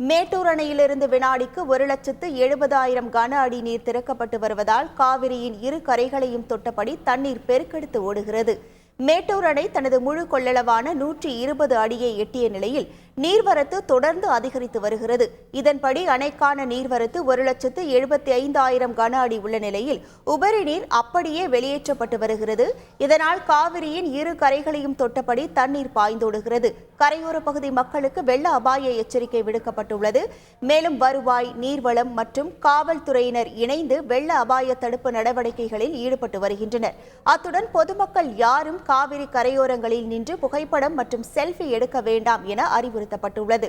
மேட்டூர் அணையிலிருந்து வினாடிக்கு ஒரு லட்சத்து எழுபதாயிரம் கன அடி நீர் திறக்கப்பட்டு வருவதால் காவிரியின் இரு கரைகளையும் தொட்டபடி தண்ணீர் பெருக்கெடுத்து ஓடுகிறது. மேட்டூர் அணை தனது முழு கொள்ளளவான நூற்றி இருபது அடியை எட்டிய நிலையில் நீர்வரத்து தொடர்ந்து அதிகரித்து வருகிறது. இதன்படி அணைக்கான நீர்வரத்து ஒரு லட்சத்து எழுபத்தி ஐந்தாயிரம் கன அடி உள்ள நிலையில் உபரி நீர் அப்படியே வெளியேற்றப்பட்டு வருகிறது. இதனால் காவிரியின் இரு கரைகளையும் தொட்டபடி தண்ணீர் பாய்ந்தோடுகிறது. கரையோர பகுதி மக்களுக்கு வெள்ள அபாய எச்சரிக்கை விடுக்கப்பட்டுள்ளது. மேலும் வருவாய் நீர்வளம் மற்றும் காவல்துறையினர் இணைந்து வெள்ள அபாய தடுப்பு நடவடிக்கைகளில் ஈடுபட்டு வருகின்றனர். அத்துடன் பொதுமக்கள் யாரும் காவிரி கரையோரங்களில் நின்று புகைப்படம் மற்றும் செல்ஃபி எடுக்க வேண்டாம் என அறிவுறுத்தப்பட்டுள்ளது